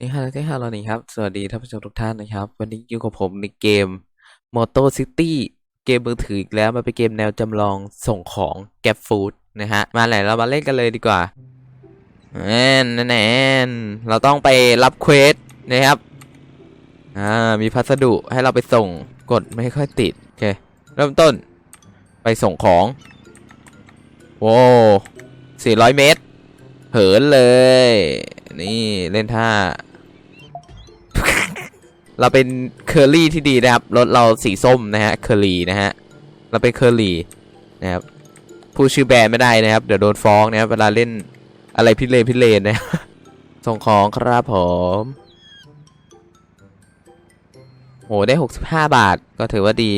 นี่ฮะที่ฮาเรานี่ครับ สวัสดีท่านผู้ชมทุกท่านนะครับ วันนี้อยู่กับผมในเกม Moto City เกมมือถืออีกแล้วมันเป็นเกมแนวจำลองส่งของ Grab Food นะฮะ มาไหนเรามาเล่นกันเลยดีกว่าแอนแนนเราต้องไปรับเควสนะครับ อ่า มีพัสดุให้เราไปส่ง กดไม่ค่อยติด โอเค เริ่มต้น ไปส่งของ โว้400 เมตร เหินเลย นี่เล่นท่า เราเป็นเคอรี่ที่ดีนะครับ รถเราสีส้มนะฮะ เคอรี่นะฮะ เราเป็นเคอรี่นะครับ พูดชื่อแบรนด์ไม่ได้นะครับ เดี๋ยวโดนฟ้องนะครับ เวลาเล่นอะไรพิเรนพิเรนนะส่งของครับผมโหได้ 65 บาทก็ถือว่าดี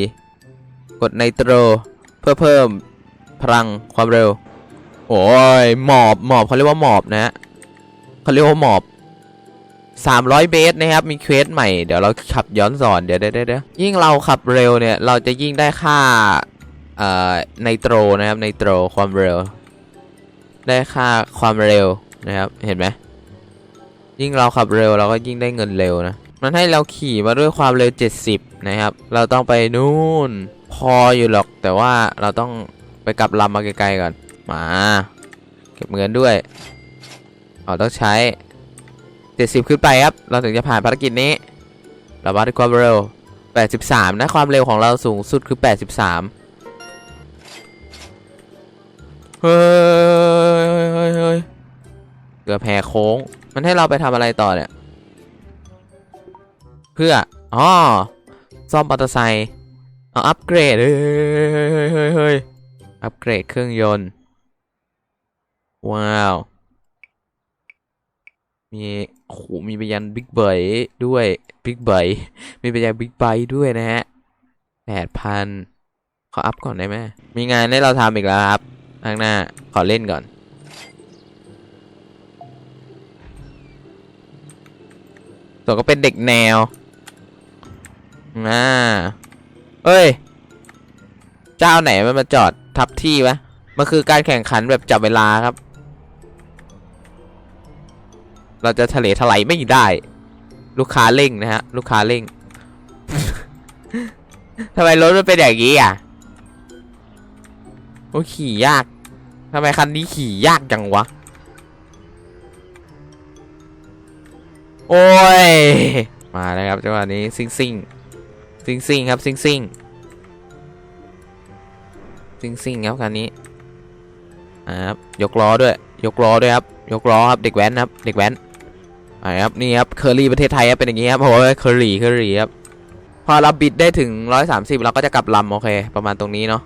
กดไนโตรเพื่อเพิ่มพลังความเร็ว โอ้ยหมอบหมอบเขาเรียกว่าหมอบนะฮะ เขาเรียกว่าหมอบ300 เมตรนะครับ มีเควสใหม่ เดี๋ยวเราขับย้อนสอน เดี๋ยวเดี๋ยวเดี๋ยวยิ่งเราขับเร็วเนี่ย เราจะยิ่งได้ค่าเอ่อไนโตรนะครับไนโตรความเร็ว ได้ค่าความเร็วนะครับ เห็นไหม ยิ่งเราขับเร็วเราก็ยิ่งได้เงินเร็วนะ มันให้เราขี่มาด้วยความเร็ว 70 นะครับ เราต้องไปนู่น พออยู่หรอก แต่ว่าเราต้องไปกลับลำมาไกลๆก่อน มา เก็บเงินด้วย เราต้องใช้ 70 ขึ้นไปครับ เราถึงจะผ่านภารกิจนี้ เราวัดความเร็ว 83 นะ ความเร็วของเราสูงสุดคือ 83 เฮ้ยเฮ้ยเฮ้ยเกือบแหกโค้ง มันให้เราไปทำอะไรต่อเนี่ย เพื่อ อ๋อ ซ่อมมอเตอร์ไซค์เอาอัปเกรด เฮ้ยเฮ้ยเฮ้ยเฮ้ยเฮ้ยอัปเกรดเครื่องยนต์ ว้าว มีโอ้โหมีไปยันบิ๊กเบยด้วยบิ๊กเบยมีไปยันบิ๊กไบด้วยนะฮะแปดพันขออัพก่อนได้ไหมมีงานให้เราทำอีกแล้วครับข้างหน้าขอเล่นก่อน ส่วนก็เป็นเด็กแนวอ่าเอ้ย เจ้าไหนมันมาจอดทับที่วะมันคือการแข่งขันแบบจับเวลาครับ เราจะทะเลถลายไม่ได้ ลูกค้าเร่งนะฮะ ลูกค้าเร่งทำไมรถมันเป็นอย่างนี้อะโอ้ขี่ยากทำไมคันนี้ขี่ยากจังวะ โอ้ย มาแล้วครับจังหวะนี้ซิงซิงซิงซิงครับซิงซิงซิงซิงครับคันนี้ครับยกล้อด้วย ยกล้อด้วยครับ ยกล้อครับเด็กแว้นครับ เด็กแว้น อ่ครับนี่ครับเคอรี่ประเทศไทยครับเป็นอย่างนี้ครับโอ้ยเคอรี่เคอรี่ครับพอเราบิดได้ถึง 130 เราก็จะกลับลำโอเคประมาณตรงนี้เนาะ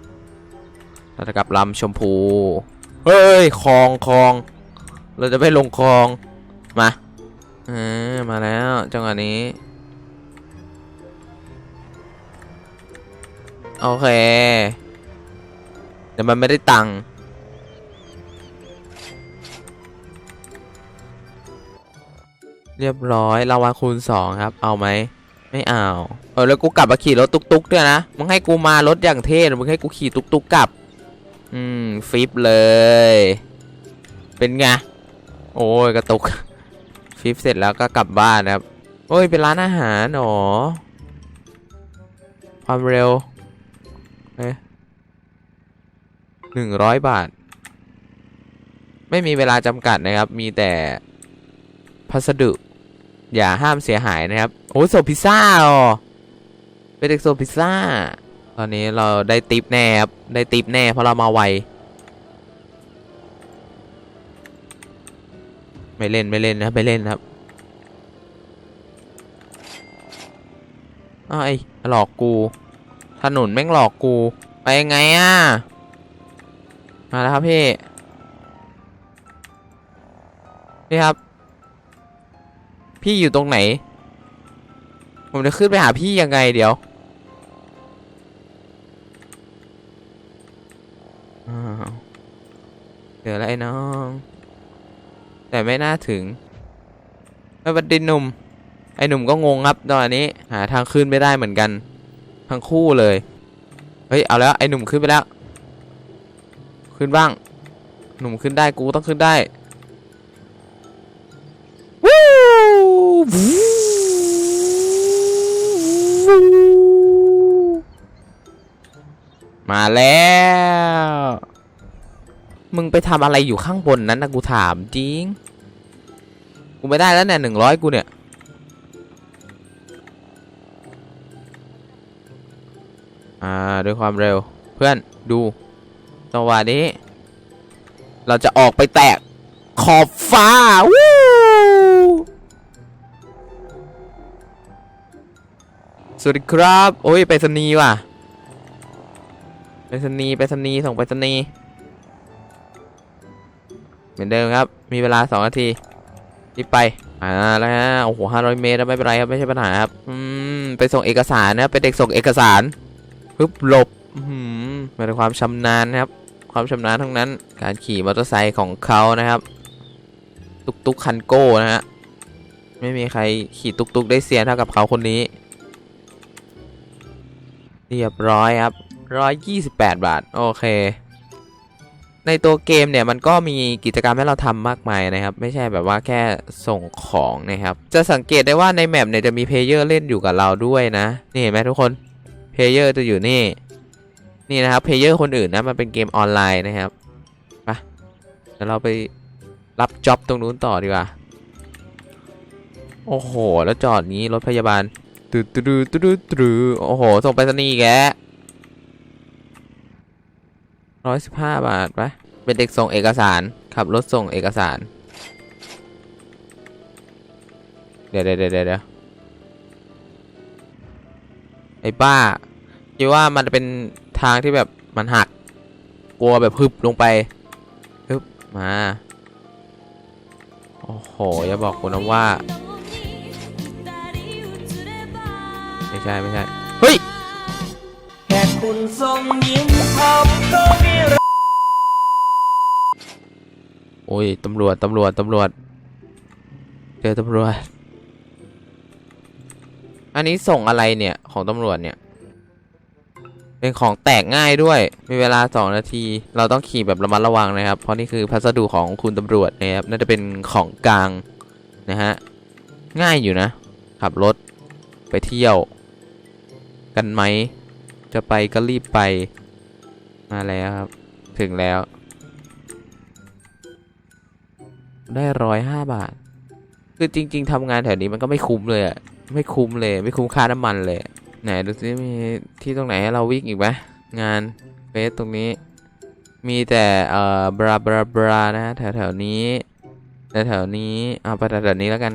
เราจะกลับลำชมพูเฮ้ยคลองคลอง เราจะไปลงคลองมาเออมาแล้วจังหวะนี้โอเคแต่มันไม่ได้ตังค์ เรียบร้อยรางวัลคูณสองครับ เอาไหมไม่เอาเออแล้วกูกลับมาขี่รถตุกๆด้วยนะมึงให้กูมารถอย่างเท่มึงให้กูขี่ตุกๆกกลับ อืมฟิปเลย เป็นไงโอ้ยกระตุกฟิปเสร็จแล้วก็กลับบ้านครับโอ้ยเป็นร้านอาหารหนอความเร็วเอ๊ะหนึ่งร้อยบาท ไม่มีเวลาจำกัดนะครับ มีแต่พัสดุ อย่าห้ามเสียหายนะครับ โอ้ยส่งพิซซ่าอ๋อเป็นเด็กส่งพิซซ่า ตอนนี้เราได้ติปแน่ครับ ได้ติปแน่เพราะเรามาไว ไม่เล่นไม่เล่นนะครับไม่เล่นครับอ้าวไอ้หลอกกู ถนนแม่งหลอกกู ไปยังไงอะ มาแล้วครับพี่ พี่ครับ พี่อยู่ตรงไหน ผมจะขึ้นไปหาพี่ยังไงเดี๋ยวเดี๋ยวแล้วไอ้น้อง แต่ไม่น่าถึงไม่บัดดินหนุ่ม ไอ้หนุ่มก็งงครับตอนนี้ หาทางขึ้นไม่ได้เหมือนกัน ทั้งคู่เลย เฮ้ย เอาแล้วไอ้หนุ่มขึ้นไปแล้ว ขึ้นบ้าง หนุ่มขึ้นได้กูต้องขึ้นได้ มาแล้ว มึงไปทำอะไรอยู่ข้างบนนั้นนะกูถามจริง กูไม่ได้แล้วเนี่ยหนึ่งร้อยกูเนี่ย อ่าด้วยความเร็ว เพื่อนดูจังหวะนี้ เราจะออกไปแตะขอบฟ้าวู้สวัสดีครับ โอ้ย ไปสนีว่ะ ไปสนีไปสนีส่งไปสนีเหมือนเดิมครับ มีเวลาสองนาทีรีบไป อ่า แล้วฮะ โอ้โหห้าร้อยเมตรแล้วไม่เป็นไรครับ ไม่ใช่ปัญหาครับ อืม ไปส่งเอกสารนะ เป็นเด็กส่งเอกสารปึ๊บหลบ อืมเป็นความชำนาญนะครับ ความชำนาญทั้งนั้น การขี่มอเตอร์ไซค์ของเขานะครับ ตุกตุกคันโก้นะฮะ ไม่มีใครขี่ตุกตุกได้เซียนเท่ากับเขาคนนี้ เรียบร้อยครับ ร้อยยี่สิบแปดบาท โอเค ในตัวเกมเนี่ยมันก็มีกิจกรรมให้เราทำมากมายนะครับ ไม่ใช่แบบว่าแค่ส่งของนะครับ จะสังเกตได้ว่าในแมปเนี่ยจะมีเพลเยอร์เล่นอยู่กับเราด้วยนะ นี่เห็นไหมทุกคน เพลเยอร์จะอยู่นี่ นี่นะครับเพลเยอร์คนอื่นนะมันเป็นเกมออนไลน์นะครับไปเดี๋ยวเราไปรับจ็อบตรงนู้นต่อดีกว่า โอ้โห แล้วจอดนี้รถพยาบาลตืดตืดตืดตืดโอ้โห ส่งไปรษณีแก ร้อยสิบห้าบาทปะเป็นเด็กส่งเอกสาร ขับรถส่งเอกสาร เดี๋ยวเดี๋ยวเดี๋ยวเดี๋ยวไอ้ป้าคิดว่ามันเป็นทางที่แบบมันหัก กลัวแบบฮึบลงไปฮึบมา โอ้โห อย่าบอกกูนะว่า ไม่ใช่ ไม่ใช่ เฮ้ย แค่คุณทรงยิ้มผมก็มีรัก โอ้ยตำรวจตำรวจตำรวจเจอตำรวจ อันนี้ส่งอะไรเนี่ยของตำรวจเนี่ย เป็นของแตกง่ายด้วย มีเวลา 2 นาที เราต้องขี่แบบระมัดระวังนะครับ เพราะนี่คือพัสดุของคุณตำรวจนะครับ น่าจะเป็นของกลางนะฮะ ง่ายอยู่นะ ขับรถไปเที่ยว กันไหม จะไปก็รีบไป มาแล้วครับ ถึงแล้ว ได้ร้อยห้าบาท คือจริง ๆทำงานแถวนี้มันก็ไม่คุ้มเลยอะไม่คุ้มเลยไม่คุ้มค่าน้ำมันเลย ไหนดูซิมีที่ตรงไหนให้เราวิ่งอีกไหมงานเฟสตรงนี้ มีแต่เอ่อบราบราบรานะแถวแถวนี้แถวๆนี้เอาไปแถวๆนี้แล้วกัน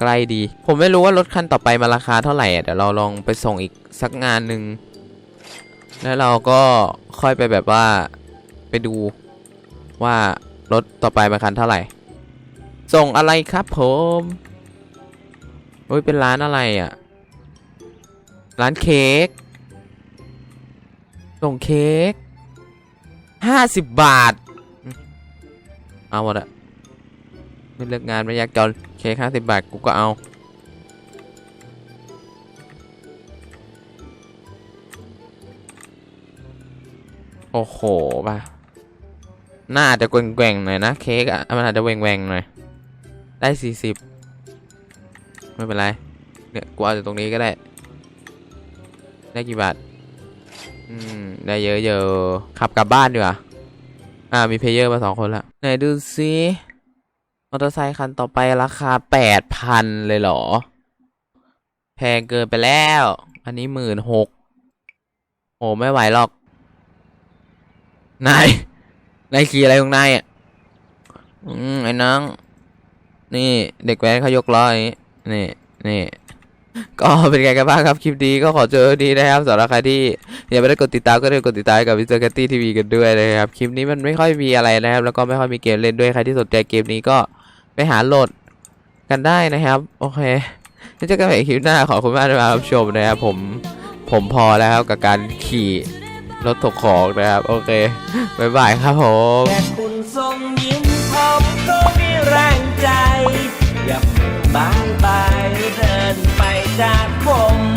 ใกล้ดี ผมไม่รู้ว่ารถคันต่อไปมาราคาเท่าไหร่อะเดี๋ยวเราลองไปส่งอีกสักงานหนึ่งแล้วเราก็ค่อยไปแบบว่าไปดูว่า รถต่อไปมาคันเท่าไหร่ ส่งอะไรครับผมโอ้ยเป็นร้านอะไรอะ ร้านเค้ก ส่งเค้กห้าสิบบาท เอาหมดอะไม่เลือกงานไม่ยากจนเค้กห้าสิบบาทกูก็เอาโอ้โหป่ะ น่าจะแกว่งๆหน่อยนะเค้กอะมันอาจจะแหว่งๆหน่อย ได้สี่สิบไม่เป็นไร เนี่ยกูเอาจากตรงนี้ก็ได้ ได้กี่บาท อืม ได้เยอะเยอะขับกลับบ้านดีกว่า อ่า มีเพลเยอร์มาสองคนละ ไหนดูซิมอเตอร์ไซค์คันต่อไปราคาแปดพันเลยเหรอ แพงเกินไปแล้ว อันนี้หมื่นหกโอ้ไม่ไหวหรอก นาย นายขี่อะไรของนายอะอืมไอ้น้อง นี่เด็กแว้นเขายกล้ออย่างนี้นี่นี่ก็เป็นไงกันบ้างครับ คลิปนี้ก็ขอเจอดีนะครับสำหรับใครที่ยังไม่ได้กดติดตามก็ได้กดติดตามกับวิจารตี้ทีวีกันด้วยนะครับ คลิปนี้มันไม่ค่อยมีอะไรนะครับ แล้วก็ไม่ค่อยมีเกมเล่นด้วยใครที่สนใจเกมนี้ก็ไปหาโหลดกันได้นะครับ โอเคแล้วเจอกันใหม่คลิปหน้าขอบคุณมากที่มารับชมนะครับผมผมพอแล้วครับกับการขี่ รถถกของนะครับ โอเคบ๊ายบายครับผมแค่คุณทรงยิ้มผมก็มีแรงใจ อย่าบายบายเดินไปจากผม